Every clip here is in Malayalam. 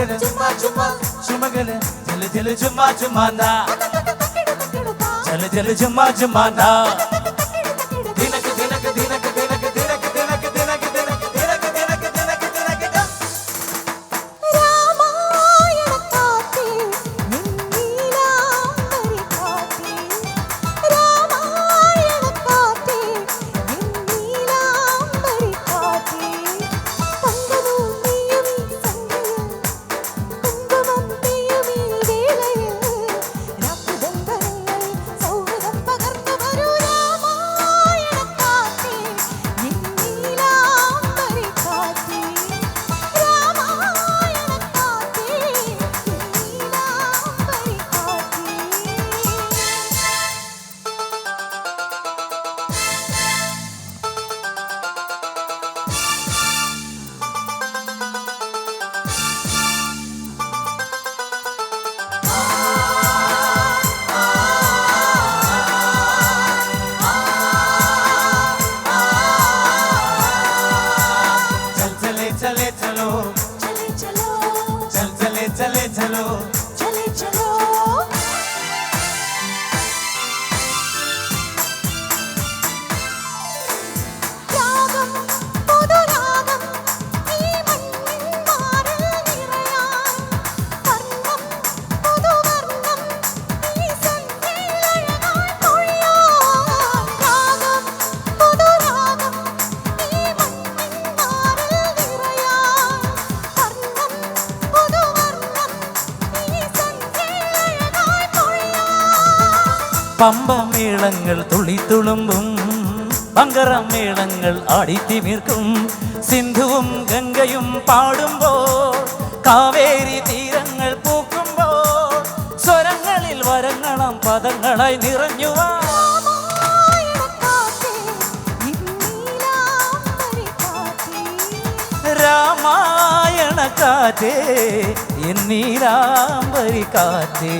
சுமகல சும்மா சும்மா சுமகல ஜல ஜல சும்மா சும்மா தா ஜல ஜல சும்மா சும்மா தா বেছালো പമ്പമേളങ്ങൾ തുളി തുളുമ്പും പങ്കറമേളങ്ങൾ ആടിത്തിമിർക്കും. സിന്ധുവും ഗംഗയും പാടുമ്പോൾ കാവേരി തീരങ്ങൾ പൂക്കുമ്പോൾ സ്വരങ്ങളിൽ വരങ്ങളാം പദങ്ങളായി കാറ്റേ രാമായണ കാറ്റേ എന്നീരാംബരി കാറ്റേ.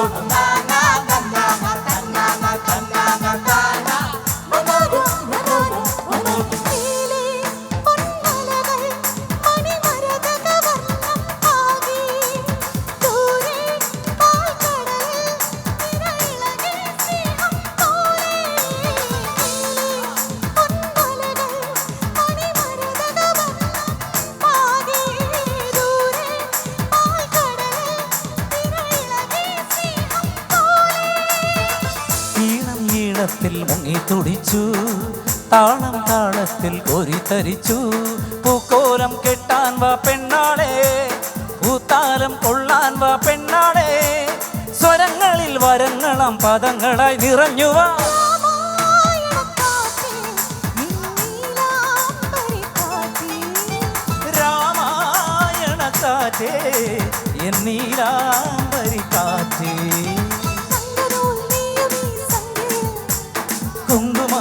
out. ഈണത്തിൽ മുങ്ങി തുടിച്ചു താളം താളത്തിൽ കോരിത്തരിച്ചു പൂക്കോലം കെട്ടാൻ വാ പെണ്ണാളെ പൂത്താലം കൊള്ളാൻ വാ പെണ്ണാളെ. സ്വരങ്ങളിൽ വരങ്ങളം പദങ്ങളായി നിറഞ്ഞുവാ രാമായണ കാറ്റേ എന്നീരാമ്പരി കാറ്റേ.